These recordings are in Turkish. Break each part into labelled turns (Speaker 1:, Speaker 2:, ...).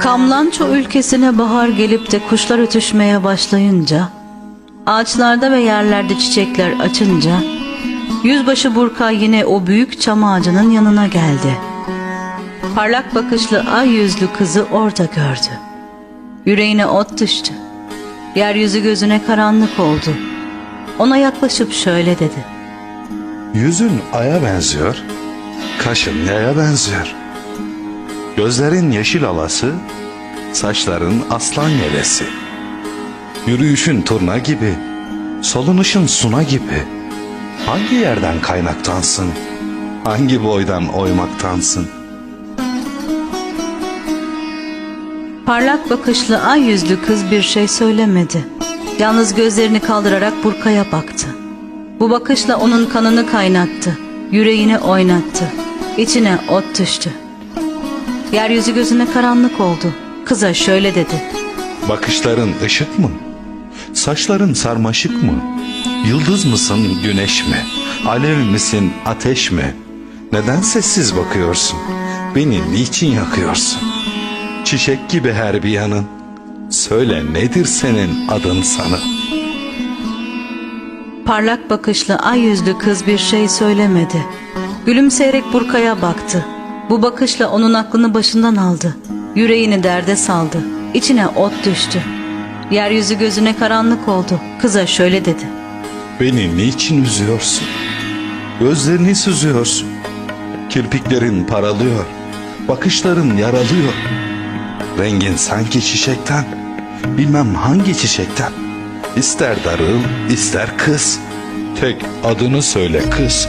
Speaker 1: Kamlanço ülkesine bahar gelip de kuşlar ötüşmeye başlayınca, ağaçlarda ve yerlerde çiçekler açınca, yüzbaşı Burka yine o büyük çam ağacının yanına geldi. Parlak bakışlı ay yüzlü kızı orada gördü. Yüreğine ot düştü. Yeryüzü gözüne karanlık oldu. Ona yaklaşıp şöyle dedi.
Speaker 2: Yüzün aya benziyor, kaşın yaya benziyor. Gözlerin yeşil alası, saçların aslan yelesi. Yürüyüşün turna gibi, solunuşun suna gibi. Hangi yerden kaynaktansın, hangi boydan oymaktansın?
Speaker 1: Parlak bakışlı ay yüzlü kız bir şey söylemedi. Yalnız gözlerini kaldırarak Burka'ya baktı. Bu bakışla onun kanını kaynattı, yüreğini oynattı. İçine ot düştü. Yeryüzü gözüne karanlık oldu. Kıza şöyle dedi.
Speaker 2: Bakışların ışık mı? Saçların sarmaşık mı? Yıldız mısın, güneş mi? Alev misin, ateş mi? Neden sessiz bakıyorsun? Beni niçin yakıyorsun? Çiçek gibi her bir yanın. Söyle nedir senin adın sana?
Speaker 1: Parlak bakışlı ay yüzlü kız bir şey söylemedi. Gülümseyerek Burka'ya baktı. Bu bakışla onun aklını başından aldı. Yüreğini derde saldı. İçine ot düştü. Yeryüzü gözüne karanlık oldu. Kıza şöyle dedi.
Speaker 2: Beni niçin üzüyorsun? Gözlerini süzüyorsun. Kirpiklerin paralıyor. Bakışların yaralıyor. Rengin sanki çiçekten. Bilmem hangi çiçekten. İster darıl, ister kız. Tek adını söyle kız.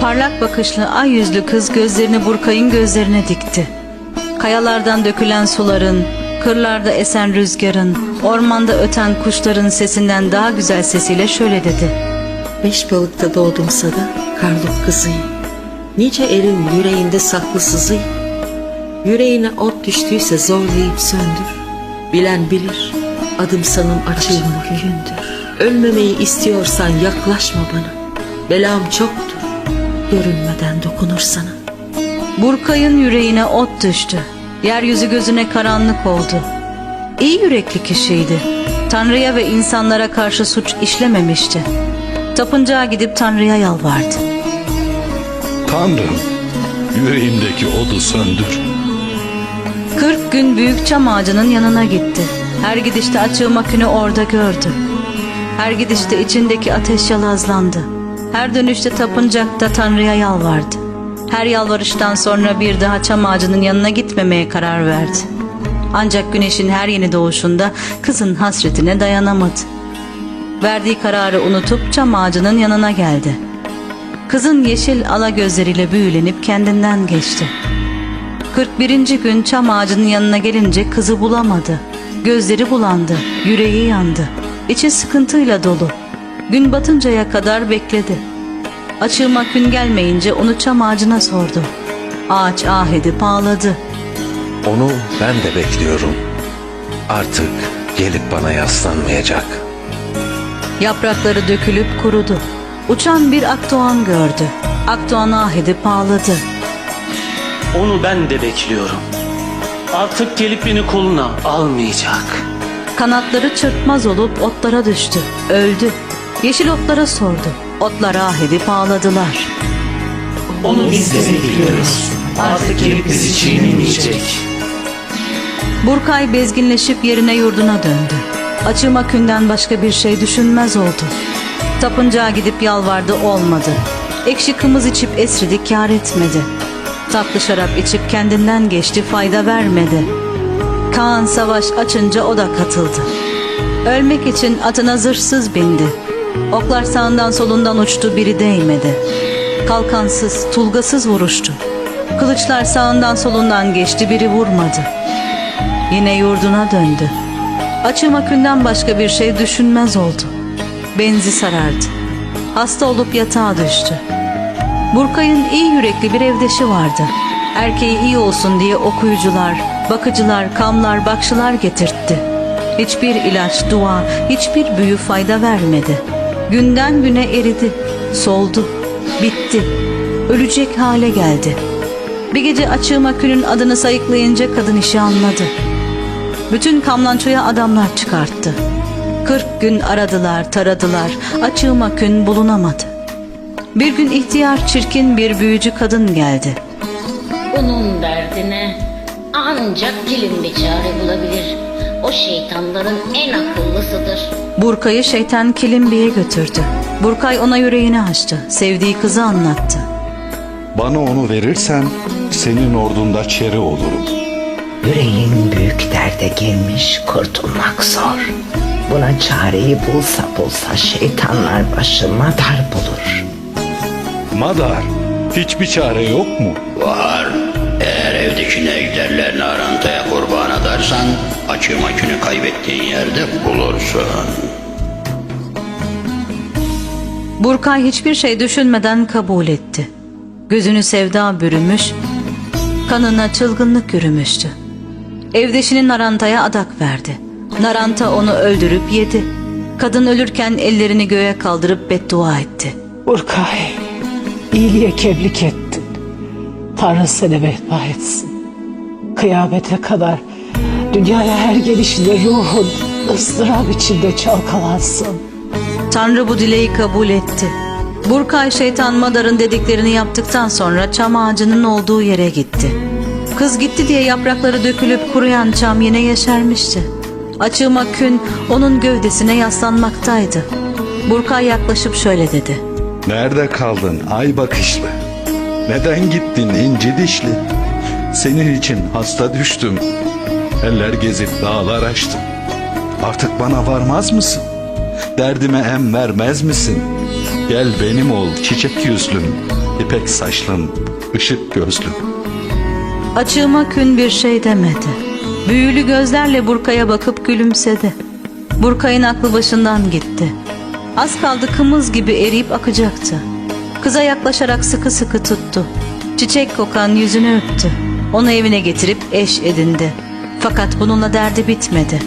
Speaker 1: Parlak bakışlı ay yüzlü kız gözlerini Burkay'ın gözlerine dikti. Kayalardan dökülen suların, kırlarda esen rüzgarın, ormanda öten kuşların sesinden daha güzel sesiyle şöyle dedi.
Speaker 3: Beş balıkta doğdum sada, karluk kızıyım. Nice erin yüreğinde saklı sızıyım. Yüreğine ot düştüyse zorlayıp söndür. Bilen bilir, adım sanım açılmak gündür. Ölmemeyi istiyorsan yaklaşma bana. Belam çoktur, görünmeden dokunur sana.
Speaker 1: Burkay'ın yüreğine ot düştü. Yeryüzü gözüne karanlık oldu. İyi yürekli kişiydi. Tanrı'ya ve insanlara karşı suç işlememişti. Tapıncağa gidip Tanrı'ya yalvardı.
Speaker 2: Tanrım, yüreğimdeki odu söndür.
Speaker 1: 40 gün büyük çam ağacının yanına gitti. Her gidişte açığı makine orada gördü. Her gidişte içindeki ateş yalazlandı. Her dönüşte tapıncakta Tanrı'ya yalvardı. Her yalvarıştan sonra bir daha çam ağacının yanına gitmemeye karar verdi. Ancak güneşin her yeni doğuşunda kızın hasretine dayanamadı. Verdiği kararı unutup çam ağacının yanına geldi. Kızın yeşil ala gözleriyle büyülenip kendinden geçti. 41. gün çam ağacının yanına gelince kızı bulamadı. Gözleri bulandı, yüreği yandı. İçi sıkıntıyla dolu. Gün batıncaya kadar bekledi. Açığıma gün gelmeyince onu çam ağacına sordu. Ağaç ah edip ağladı.
Speaker 4: Onu ben de bekliyorum. Artık gelip bana yaslanmayacak.
Speaker 1: Yaprakları dökülüp kurudu. Uçan bir akdoğan gördü. Akdoğan ah edip ağladı.
Speaker 5: Onu ben de bekliyorum. Artık gelip beni koluna almayacak.
Speaker 1: Kanatları çırpmaz olup otlara düştü. Öldü. Yeşil otlara sordu. Otlar ah edip ağladılar.
Speaker 5: Onu biz de bekliyoruz. Artık gelip bizi çiğnemeyecek.
Speaker 1: Burkay bezginleşip yerine yurduna döndü. Açığıma künden başka bir şey düşünmez oldu. Tapıncağa gidip yalvardı olmadı. Ekşi kımız içip esridi kâr etmedi. Tatlı şarap içip kendinden geçti fayda vermedi. Kaan savaş açınca o da katıldı. Ölmek için atına zırhsız bindi. Oklar sağından solundan uçtu biri değmedi. Kalkansız, tulgasız vuruştu. Kılıçlar sağından solundan geçti biri vurmadı. Yine yurduna döndü. Açım akünden başka bir şey düşünmez oldu. Benzi sarardı. Hasta olup yatağa düştü. Burkay'ın iyi yürekli bir evdeşi vardı. Erkeği iyi olsun diye okuyucular, bakıcılar, kamlar, bakşılar getirtti. Hiçbir ilaç, dua, hiçbir büyü fayda vermedi. Günden güne eridi, soldu, bitti, ölecek hale geldi. Bir gece açığım akünün adını sayıklayınca kadın işi anladı. Bütün kamlançoya adamlar çıkarttı. Kırk gün aradılar, taradılar, açığım akün bulunamadı. Bir gün ihtiyar çirkin bir büyücü kadın geldi.
Speaker 6: Bunun derdine ancak gelin bir çare bulabilir. O şeytanların en akıllısıdır.
Speaker 1: Burkay'ı şeytan Kilimbi'ye götürdü. Burkay ona yüreğini açtı, sevdiği kızı anlattı.
Speaker 2: Bana onu verirsen senin ordunda çeri olurum.
Speaker 7: Yüreğin büyük derde gelmiş kurtulmak zor. Buna çareyi bulsa bulsa şeytanlar başıma dar bulur.
Speaker 2: Madar, hiçbir çare yok mu?
Speaker 8: Var. Eğer evdeki ejderlerini arantaya kurban edersen açı makini kaybettiğin yerde bulursun.
Speaker 1: Burkay hiçbir şey düşünmeden kabul etti. Gözünü sevda bürümüş, kanına çılgınlık yürümüştü. Evdeşinin Naranta'ya adak verdi. Naranta onu öldürüp yedi. Kadın ölürken ellerini göğe kaldırıp beddua etti.
Speaker 9: Burkay, iyiliğe keblik ettin. Tanrı seni vefba etsin. Kıyamete kadar dünyaya her gelişinde ruhun ıstırap içinde çalkalansın.
Speaker 1: Tanrı bu dileği kabul etti. Burkay şeytan Madar'ın dediklerini yaptıktan sonra çam ağacının olduğu yere gitti. Kız gitti diye yaprakları dökülüp kuruyan çam yine yeşermişti. Açığıma kün onun gövdesine yaslanmaktaydı. Burkay yaklaşıp şöyle dedi.
Speaker 2: Nerede kaldın ay bakışlı? Neden gittin inci dişli? Senin için hasta düştüm. Eller gezip dağlar açtım. Artık bana varmaz mısın? Derdime em vermez misin? Gel benim ol çiçek yüzlüm, ipek saçlım, ışık gözlüm.
Speaker 1: Açığıma kün bir şey demedi. Büyülü gözlerle Burkay'a bakıp gülümsedi. Burkay'ın aklı başından gitti. Az kaldı kımız gibi eriyip akacaktı. Kıza yaklaşarak sıkı sıkı tuttu. Çiçek kokan yüzünü öptü. Onu evine getirip eş edindi. Fakat bununla derdi bitmedi.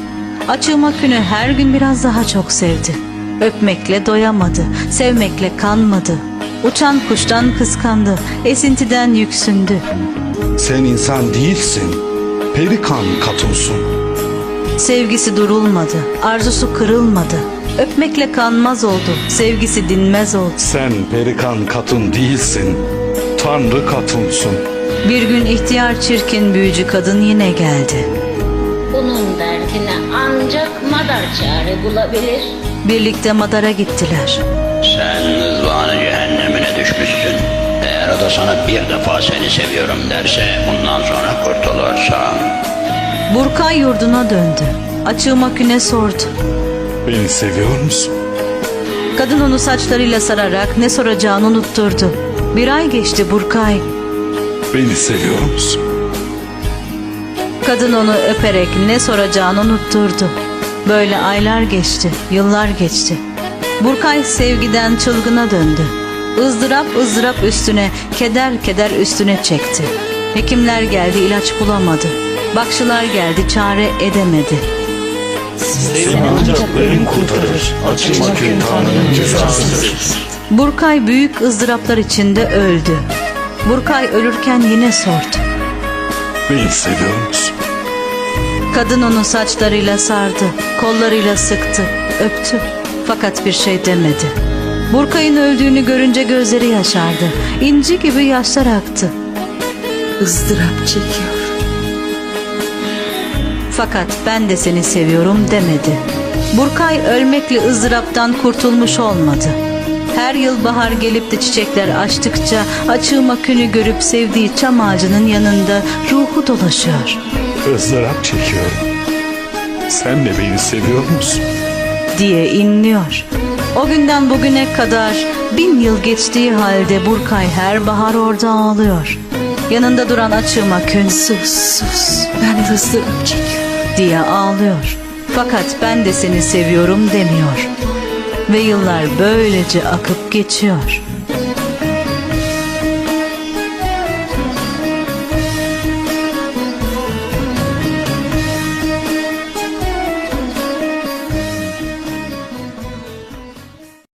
Speaker 1: Açığıma künü her gün biraz daha çok sevdi. Öpmekle doyamadı, sevmekle kanmadı. Uçan kuştan kıskandı, esintiden yüksündü.
Speaker 2: Sen insan değilsin, perikan katunsun.
Speaker 1: Sevgisi durulmadı, arzusu kırılmadı. Öpmekle kanmaz oldu, sevgisi dinmez oldu.
Speaker 2: Sen perikan katun değilsin, tanrı katunsun.
Speaker 1: Bir gün ihtiyar çirkin büyücü kadın yine geldi.
Speaker 6: Bunun derdine ancak madar çare bulabilir.
Speaker 1: Birlikte Madar'a gittiler.
Speaker 8: Sen ızvanı cehennemine düşmüşsün. Eğer o da sana bir defa seni seviyorum derse bundan sonra kurtulursan.
Speaker 1: Burkay yurduna döndü. Açığıma küne sordu.
Speaker 2: Beni seviyor musun?
Speaker 1: Kadın onu saçlarıyla sararak ne soracağını unutturdu. Bir ay geçti Burkay.
Speaker 2: Beni seviyor musun?
Speaker 1: Kadın onu öperek ne soracağını unutturdu. Böyle aylar geçti, yıllar geçti. Burkay sevgiden çılgına döndü. ızdırap ızdırap üstüne, keder keder üstüne çekti. Hekimler geldi ilaç bulamadı. Bakşılar geldi çare edemedi. Burkay büyük ızdıraplar içinde öldü. Burkay ölürken yine sordu.
Speaker 2: Beni seviyor musun?
Speaker 1: Kadın onu saçlarıyla sardı, kollarıyla sıktı, öptü. Fakat bir şey demedi. Burkay'ın öldüğünü görünce gözleri yaşardı. İnci gibi yaşlar aktı.
Speaker 3: ızdırap çekiyor.
Speaker 1: Fakat ben de seni seviyorum demedi. Burkay ölmekle ızdıraptan kurtulmuş olmadı. Her yıl bahar gelip de çiçekler açtıkça açığıma künü görüp sevdiği çam ağacının yanında ruhu dolaşıyor.
Speaker 2: ızdırap çekiyorum. Sen de beni seviyor musun?
Speaker 1: diye inliyor. O günden bugüne kadar bin yıl geçtiği halde Burkay her bahar orada ağlıyor. Yanında duran açığıma kün
Speaker 3: Sus sus. Ben de ızdırap çekiyorum.
Speaker 1: diye ağlıyor. Fakat ben de seni seviyorum demiyor. Ve yıllar böylece akıp geçiyor.